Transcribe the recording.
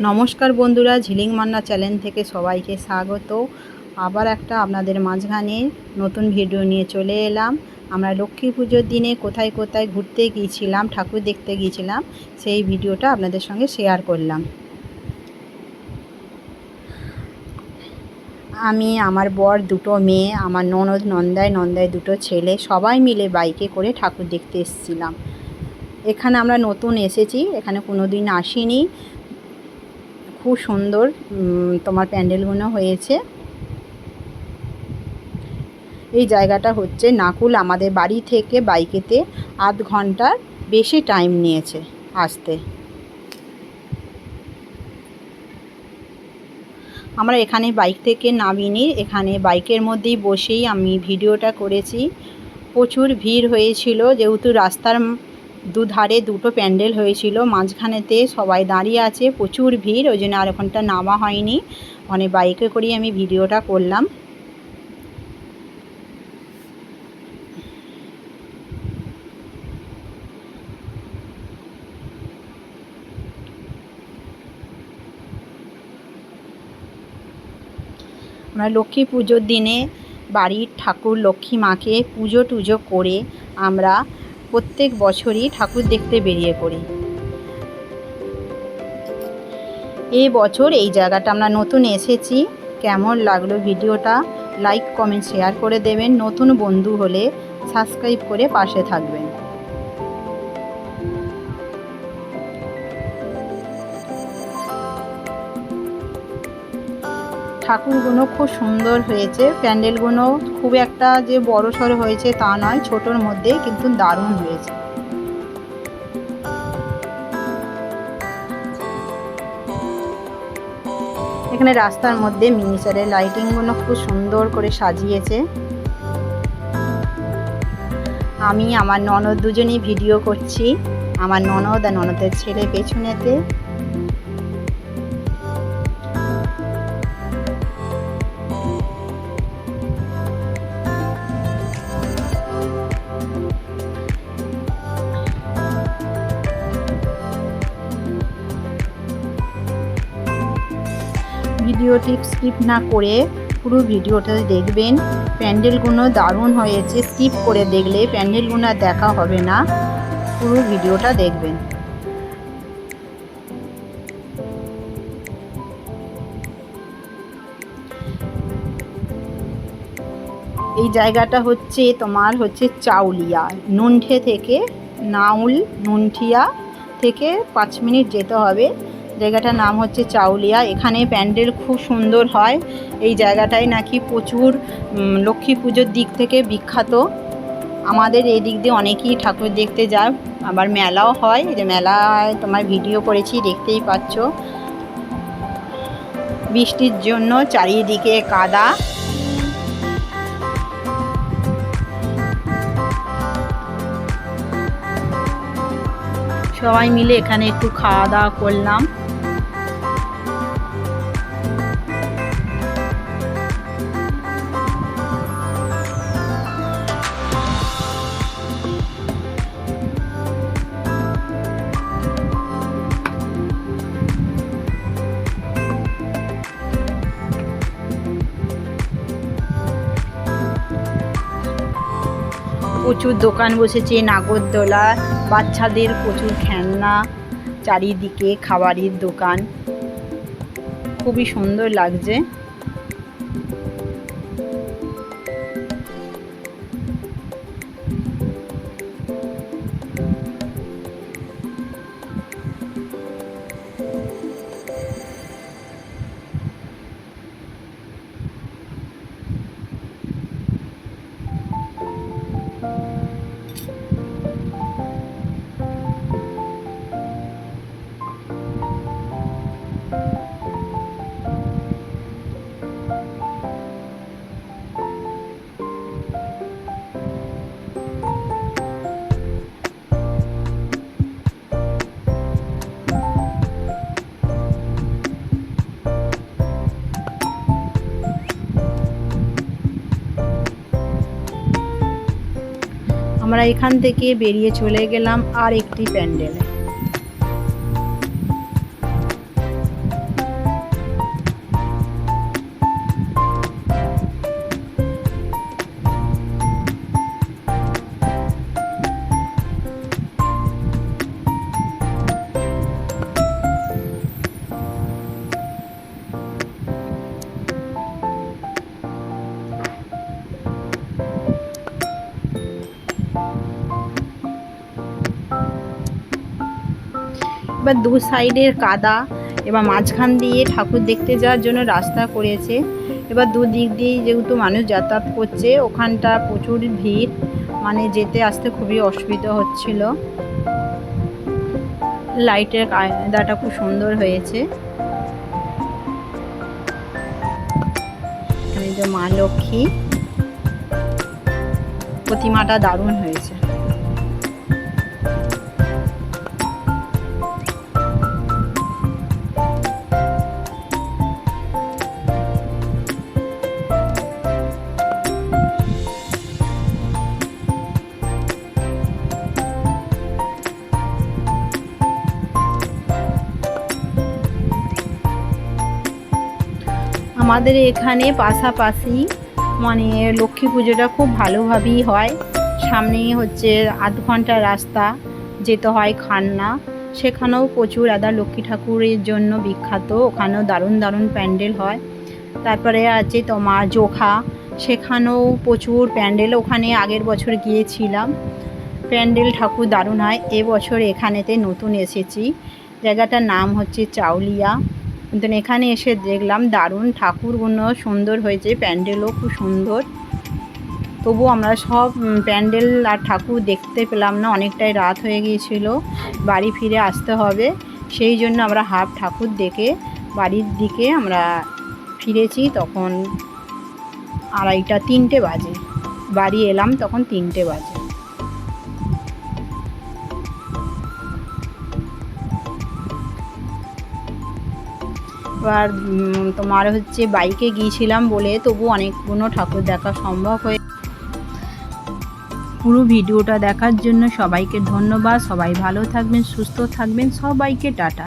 নমস্কার বন্ধুরা, ঝিলিং মান্না চ্যানেল থেকে সবাইকে স্বাগত। আবার একটা আপনাদের মাঝখানে নতুন ভিডিও নিয়ে চলে এলাম। আমরা লক্ষ্মী পুজোর দিনে কোথায় কোথায় ঘুরতে গিয়েছিলাম, ঠাকুর দেখতে গিয়েছিলাম, সেই ভিডিওটা আপনাদের সঙ্গে শেয়ার করলাম। আমি, আমার বর দুটো মেয়ে, আমার ননদ নন্দায় নন্দায় দুটো ছেলে, সবাই মিলে বাইকে করে ঠাকুর দেখতে এসেছিলাম। এখানে আমরা নতুন এসেছি, এখানে কোনো দিন আসিনি। খুব সুন্দর তোমার প্যান্ডেলগুলো হয়েছে। এই জায়গাটা হচ্ছে নাকুল আমাদের বাড়ি থেকে বাইকেতে আধ ঘণ্টার বেশি টাইম নিয়েছে আসতে। আমরা এখানে বাইক থেকে নামিনি, এখানে বাইকের মধ্যেই বসেই আমি ভিডিওটা করেছি। প্রচুর ভিড় হয়েছিল, যেহেতু রাস্তার দুধারে দুটো প্যান্ডেল হয়েছিল, মাঝখানেতে সবাই দাঁড়িয়ে আছে, প্রচুর ভিড়, ওই জন্য আর ওখানটা নামা হয়নি। মানে বাইকে করেই আমি ভিডিওটা করলাম। আমরা লক্ষ্মী পুজোর দিনে বাড়ির ঠাকুর, লক্ষ্মী মাকে পুজো টুজো করে আমরা প্রত্যেক বছরই ঠাকুর দেখতে বেরিয়ে পড়ি। এই বছর এই জায়গাটা আমরা নতুন এসেছি। কেমন লাগল ভিডিওটা? লাইক কমেন্ট শেয়ার করে দেবেন। নতুন বন্ধু হলে সাবস্ক্রাইব করে পাশে থাকবেন। ঠাকুরগুলো খুব সুন্দর হয়েছে। প্যান্ডেলগুলো খুব একটা যে বড় সড়ো হয়েছে তা নয়, ছোটোর মধ্যে কিন্তু দারুণ হয়েছে। এখানে রাস্তার মধ্যে মিনিচারের লাইটিংগুলো খুব সুন্দর করে সাজিয়েছে। আমি, আমার ননদ দুজনেই ভিডিও করছি। আমার ননদ আর ননদের ছেলে পেছনেতে। ভিডিওটি স্কিপ না করে পুরো ভিডিওটা দেখবেন। প্যান্ডেলগুলো দারুণ হয়েছে স্কিপ করে দেখলে প্যান্ডেলগুলো দেখা হবে না। পুরো ভিডিওটা দেখবেন। এই জায়গাটা হচ্ছে তোমার হচ্ছে চাউলিয়া। নুনঠে থেকে নাউল, নুনঠিয়া থেকে পাঁচ মিনিট যেতে হবে। জায়গাটার নাম হচ্ছে চাউলিয়া। এখানে প্যান্ডেল খুব সুন্দর হয়। এই জায়গাটায় নাকি প্রচুর লক্ষ্মী পুজোর দিক থেকে বিখ্যাত। আমাদের এই দিক দিয়ে অনেকেই ঠাকুর দেখতে যায়। আবার মেলাও হয়। যে মেলায় তোমার ভিডিও করেছি, দেখতেই পাচ্ছ। বৃষ্টির জন্য চারিদিকে কাদা। সবাই মিলে এখানে একটু খাওয়া দাওয়া করলাম। প্রচুর দোকান বসেছে নাগরদোলা বাচ্চাদের প্রচুর খেলনা চারিদিকে খাবারের দোকান। খুবই সুন্দর লাগছে। এখান থেকে বেরিয়ে চলে গেলাম আর একটি প্যান্ডেলে। এবার দু সাইডের কাদা, এবার মাঝখান দিয়ে ঠাকুর দেখতে যাওয়ার জন্য রাস্তা করেছে। এবার দুদিক দিয়ে যেহেতু মানুষ যাতায়াত করছে, ওখানটা প্রচুর ভিড় মানে যেতে আসতে খুবই অসুবিধা হচ্ছিল। লাইটের কায়দাটা খুব সুন্দর হয়েছে। মা লক্ষ্মী, প্রতিমাটা দারুণ হয়েছে। আমাদের এখানে পাশাপাশি মানে লক্ষ্মী পুজোটা খুব ভালোভাবেই হয়। সামনেই হচ্ছে আধ ঘণ্টা রাস্তা, যেতে হয় খান্না। সেখানেও প্রচুর আদা লক্ষ্মী ঠাকুরের জন্য বিখ্যাত। ওখানেও দারুণ দারুণ প্যান্ডেল হয়। তারপরে আছে তোমার জোখা। সেখানেও প্রচুর প্যান্ডেল। ওখানে আগের বছর গিয়েছিলাম। প্যান্ডেল ঠাকুর দারুণ হয়। এবছর এখানেতে নতুন এসেছি। জায়গাটার নাম হচ্ছে চাউলিয়া। কিন্তু এখানে এসে দেখলাম দারুণ ঠাকুরগুলো সুন্দর হয়েছে, প্যান্ডেলও খুব সুন্দর। তবু আমরা সব প্যান্ডেল আর ঠাকুর দেখতে পেলাম না, অনেকটাই রাত হয়ে গিয়েছিল, বাড়ি ফিরে আসতে হবে। সেই জন্য আমরা হাফ ঠাকুর দেখে বাড়ির দিকে আমরা ফিরেছি, তখন আড়াইটা, তিনটে বাজে। বাড়ি এলাম তখন তিনটে বাজে। উম, তোমার হচ্ছে বাইকে গিয়েছিলাম বলে তবু অনেকগুলো ঠাকুর দেখা সম্ভব হয়ে পুরো ভিডিওটা দেখার জন্য সবাইকে ধন্যবাদ। সবাই ভালো থাকবেন সুস্থ থাকবেন। সবাইকে টাটা।